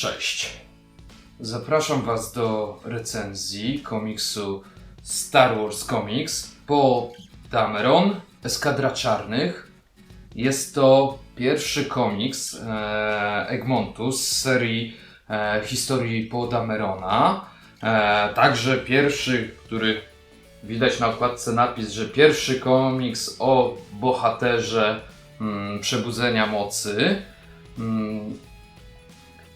Cześć. Zapraszam Was do recenzji komiksu Star Wars Comics po Dameron, Eskadra Czarnych. Jest to pierwszy komiks e, Egmontu z serii e, historii po Damerona. E, także pierwszy, który widać na okładce napis, że pierwszy komiks o bohaterze mm, Przebudzenia Mocy. Mm,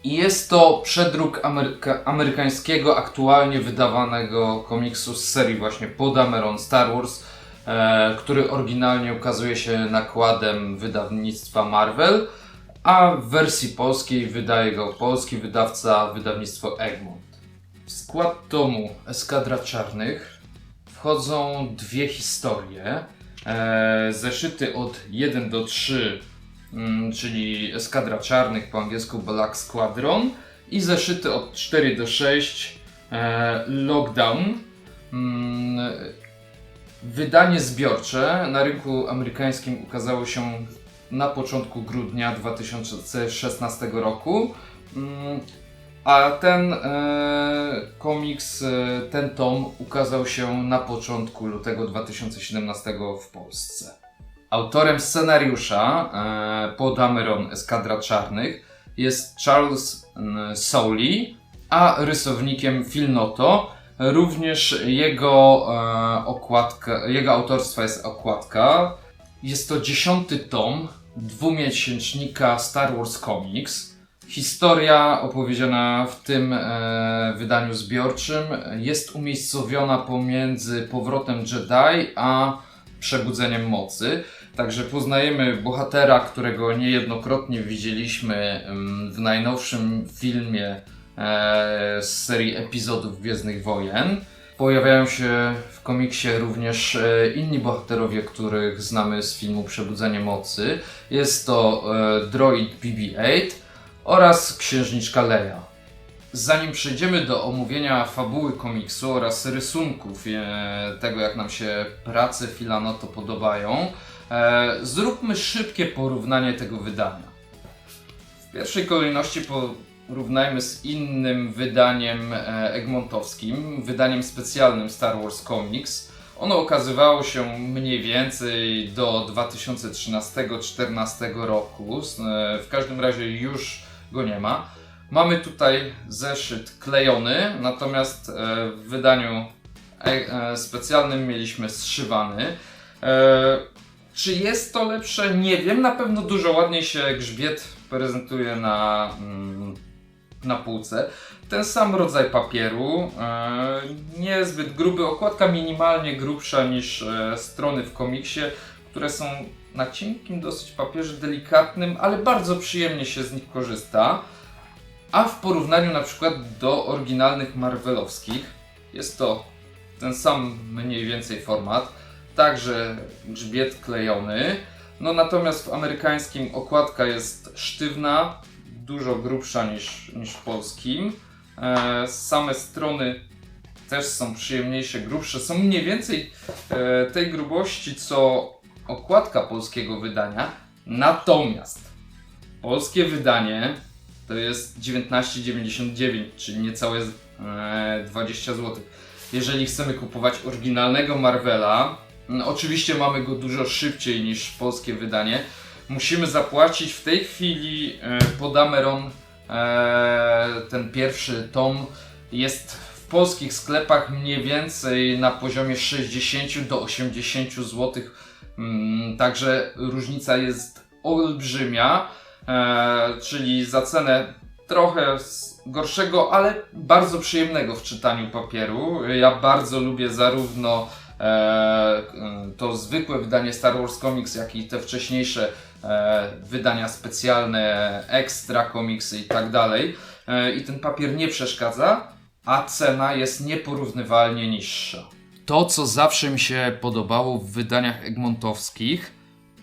i jest to przedruk ameryka- amerykańskiego, aktualnie wydawanego komiksu z serii właśnie Podameron Star Wars, e, który oryginalnie ukazuje się nakładem wydawnictwa Marvel, a w wersji polskiej wydaje go polski wydawca, wydawnictwo Egmont. W skład tomu Eskadra Czarnych wchodzą dwie historie, e, zeszyty od 1 do 3 mm, czyli Eskadra Czarnych, po angielsku Black Squadron i zeszyty od 4 do 6 e, Lockdown. Mm, wydanie zbiorcze na rynku amerykańskim ukazało się na początku grudnia 2016 roku. Mm, a ten e, komiks, e, ten tom ukazał się na początku lutego 2017 w Polsce. Autorem scenariusza e, po Dameron Eskadra Czarnych jest Charles mm, Sowley, a rysownikiem Phil Noto. Również jego e, okładka, jego autorstwa jest okładka. Jest to dziesiąty tom dwumiesięcznika Star Wars Comics. Historia opowiedziana w tym e, wydaniu zbiorczym jest umiejscowiona pomiędzy powrotem Jedi a przebudzeniem mocy. Także poznajemy bohatera, którego niejednokrotnie widzieliśmy w najnowszym filmie e, z serii epizodów Gwiezdnych Wojen. Pojawiają się w komiksie również e, inni bohaterowie, których znamy z filmu Przebudzenie Mocy. Jest to e, droid BB-8 oraz księżniczka Leia. Zanim przejdziemy do omówienia fabuły komiksu oraz rysunków tego, jak nam się prace Filanoto podobają, zróbmy szybkie porównanie tego wydania. W pierwszej kolejności porównajmy z innym wydaniem e, egmontowskim, wydaniem specjalnym Star Wars Comics. Ono okazywało się mniej więcej do 2013-2014 roku. E, W każdym razie już go nie ma. Mamy tutaj zeszyt klejony, natomiast e, w wydaniu e, e, specjalnym mieliśmy zszywany. Czy jest to lepsze? Nie wiem. Na pewno dużo ładniej się grzbiet prezentuje na, mm, na półce. Ten sam rodzaj papieru, e, niezbyt gruby, okładka minimalnie grubsza niż e, strony w komiksie, które są na cienkim dosyć papierze, delikatnym, ale bardzo przyjemnie się z nich korzysta. A w porównaniu na przykład do oryginalnych Marvelowskich jest to ten sam mniej więcej format, także grzbiet klejony. No natomiast w amerykańskim okładka jest sztywna, dużo grubsza niż, niż w polskim. E, same strony też są przyjemniejsze, grubsze, są mniej więcej e, tej grubości co okładka polskiego wydania. Natomiast polskie wydanie to jest 19,99, czyli niecałe e, 20 zł. Jeżeli chcemy kupować oryginalnego Marvela, no, oczywiście mamy go dużo szybciej niż polskie wydanie. Musimy zapłacić w tej chwili e, Podameron, e, ten pierwszy tom jest w polskich sklepach mniej więcej na poziomie 60 do 80 zł. Mm, Także różnica jest olbrzymia, e, czyli za cenę trochę gorszego, ale bardzo przyjemnego w czytaniu papieru. Ja bardzo lubię zarówno to zwykłe wydanie Star Wars Comics, jak i te wcześniejsze e, wydania specjalne, extra komiksy i tak dalej. E, I ten papier nie przeszkadza, a cena jest nieporównywalnie niższa. To, co zawsze mi się podobało w wydaniach egmontowskich,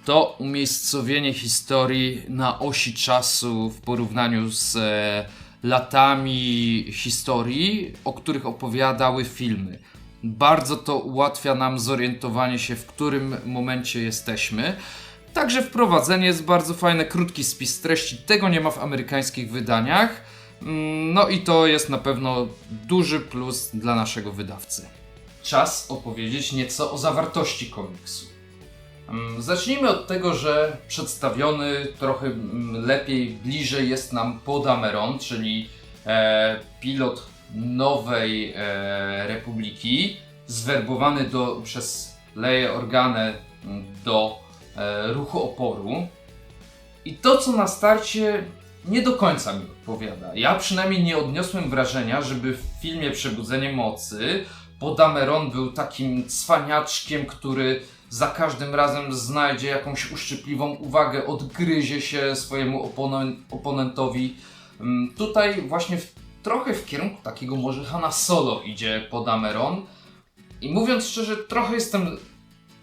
to umiejscowienie historii na osi czasu w porównaniu z e, latami historii, o których opowiadały filmy. Bardzo to ułatwia nam zorientowanie się, w którym momencie jesteśmy. Także wprowadzenie jest bardzo fajne, krótki spis treści. Tego nie ma w amerykańskich wydaniach. Mm, No i to jest na pewno duży plus dla naszego wydawcy. Czas opowiedzieć nieco o zawartości komiksu. Mm, Zacznijmy od tego, że przedstawiony trochę mm, lepiej, bliżej jest nam Podameron, czyli e, pilot nowej e, republiki, zwerbowany do, przez Leję Organę do e, ruchu oporu. I to, co na starcie nie do końca mi odpowiada. Ja przynajmniej nie odniosłem wrażenia, żeby w filmie Przebudzenie Mocy Podameron był takim cwaniaczkiem, który za każdym razem znajdzie jakąś uszczypliwą uwagę, odgryzie się swojemu oponen- oponentowi. Tutaj właśnie w, trochę w kierunku takiego może Hanna Solo idzie Podameron. I mówiąc szczerze, trochę jestem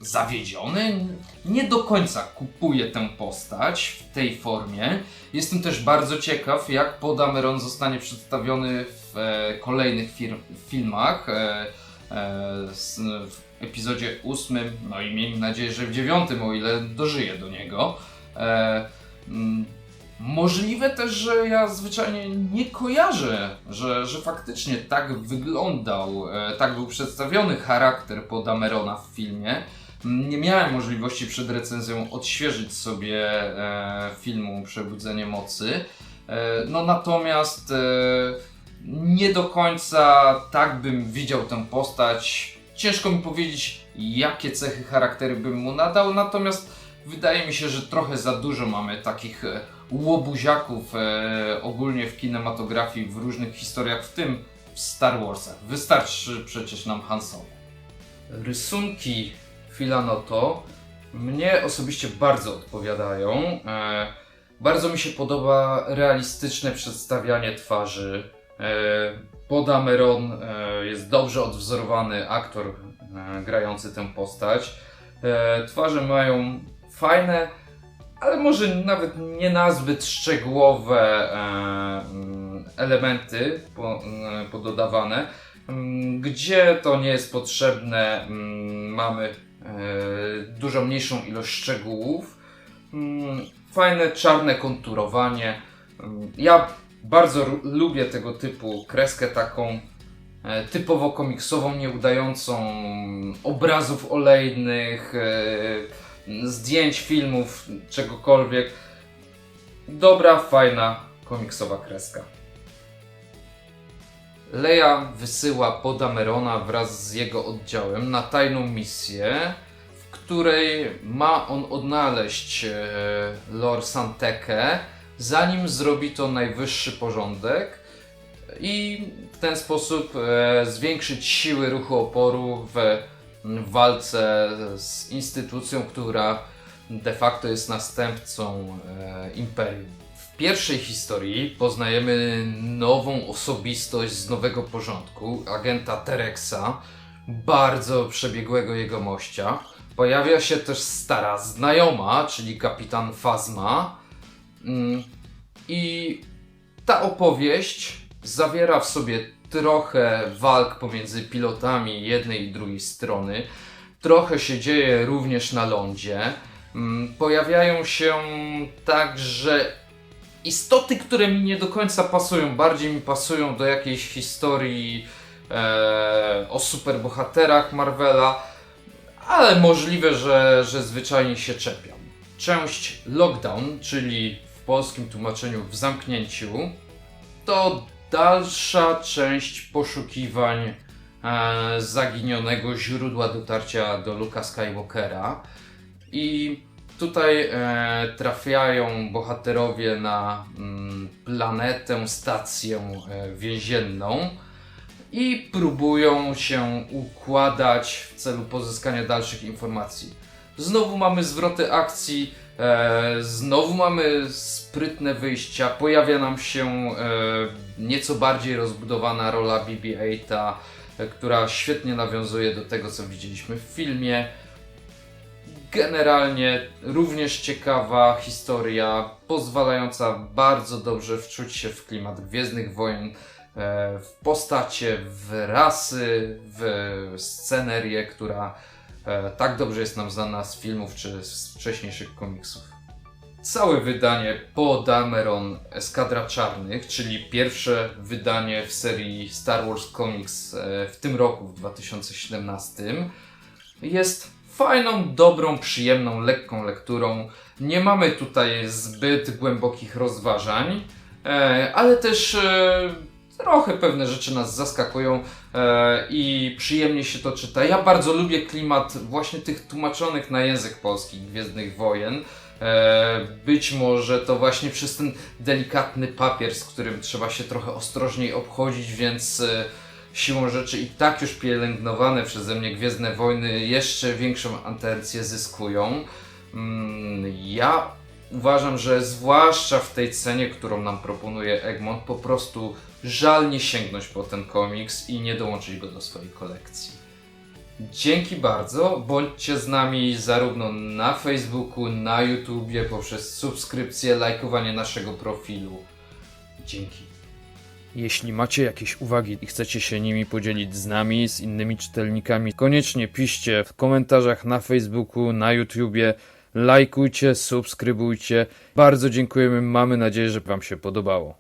zawiedziony. Nie do końca kupuję tę postać w tej formie. Jestem też bardzo ciekaw, jak Podameron zostanie przedstawiony w e, kolejnych filmach. E, e, s- w epizodzie ósmym, no i miejmy nadzieję, że w dziewiątym, o ile dożyję do niego. E, mm, Możliwe też, że ja zwyczajnie nie kojarzę, że, że faktycznie tak wyglądał, e, tak był przedstawiony charakter Podamerona w filmie. Nie miałem możliwości przed recenzją odświeżyć sobie e, filmu Przebudzenie Mocy. E, no natomiast nie do końca tak bym widział tę postać. Ciężko mi powiedzieć, jakie cechy charakteru bym mu nadał, natomiast wydaje mi się, że trochę za dużo mamy takich e, łobuziaków e, ogólnie w kinematografii, w różnych historiach, w tym w Star Warsach. Wystarczy przecież nam Han Solo. Rysunki Filanoto mnie osobiście bardzo odpowiadają. E, bardzo mi się podoba realistyczne przedstawianie twarzy. E, Podameron jest dobrze odwzorowany aktor grający tę postać. Twarze mają fajne, ale może nawet nie nazbyt szczegółowe e, mm, elementy e, pododawane. Mm, Gdzie to nie jest potrzebne, mm, mamy e, dużo mniejszą ilość szczegółów. Mm, Fajne czarne konturowanie. Mm, Ja bardzo lubię tego typu kreskę taką e, typowo komiksową, nieudającą obrazów olejnych, zdjęć, filmów, czegokolwiek. Dobra, fajna komiksowa kreska. Leia wysyła Podamerona wraz z jego oddziałem na tajną misję, w której ma on odnaleźć e, Lor Santekę, zanim zrobi to najwyższy porządek i w ten sposób e, zwiększyć siły ruchu oporu w, w walce z instytucją, która de facto jest następcą e, Imperium. W pierwszej historii poznajemy nową osobistość z nowego porządku, agenta Terexa, bardzo przebiegłego jegomościa. Pojawia się też stara znajoma, czyli kapitan Fazma. Mm, I ta opowieść zawiera w sobie trochę walk pomiędzy pilotami jednej i drugiej strony. Trochę się dzieje również na lądzie. Mm, Pojawiają się także istoty, które mi nie do końca pasują. Bardziej mi pasują do jakiejś historii e, o superbohaterach Marvela, ale możliwe, że, że zwyczajnie się czepiam. Część Lockdown, czyli w polskim tłumaczeniu w zamknięciu, to dalsza część poszukiwań e, zaginionego źródła dotarcia do Luka Skywalkera. I tutaj e, trafiają bohaterowie na mm, planetę, stację e, więzienną i próbują się układać w celu pozyskania dalszych informacji. Znowu mamy zwroty akcji, e, znowu mamy sprytne wyjścia, pojawia nam się e, nieco bardziej rozbudowana rola BB-8, e, która świetnie nawiązuje do tego, co widzieliśmy w filmie. Generalnie również ciekawa historia, pozwalająca bardzo dobrze wczuć się w klimat Gwiezdnych Wojen, e, w postacie, w rasy, w scenerię, która tak dobrze jest nam znana z filmów czy z wcześniejszych komiksów. całe wydanie po Dameron Eskadra Czarnych, czyli pierwsze wydanie w serii Star Wars Comics e, w tym roku, w 2017, jest fajną, dobrą, przyjemną, lekką lekturą. Nie mamy tutaj zbyt głębokich rozważań, e, ale też e, trochę pewne rzeczy nas zaskakują e, i przyjemnie się to czyta. Ja bardzo lubię klimat właśnie tych tłumaczonych na język polski Gwiezdnych Wojen. E, być może to właśnie przez ten delikatny papier, z którym trzeba się trochę ostrożniej obchodzić, więc e, siłą rzeczy i tak już pielęgnowane przeze mnie Gwiezdne Wojny jeszcze większą atencję zyskują. Mm, Ja uważam, że zwłaszcza w tej cenie, którą nam proponuje Egmont, po prostu żal nie sięgnąć po ten komiks i nie dołączyć go do swojej kolekcji. Dzięki bardzo. Bądźcie z nami zarówno na Facebooku, na YouTubie, poprzez subskrypcję, lajkowanie naszego profilu. Dzięki. Jeśli macie jakieś uwagi i chcecie się nimi podzielić z nami, z innymi czytelnikami, koniecznie piszcie w komentarzach na Facebooku, na YouTubie. Lajkujcie, subskrybujcie. Bardzo dziękujemy. Mamy nadzieję, że Wam się podobało.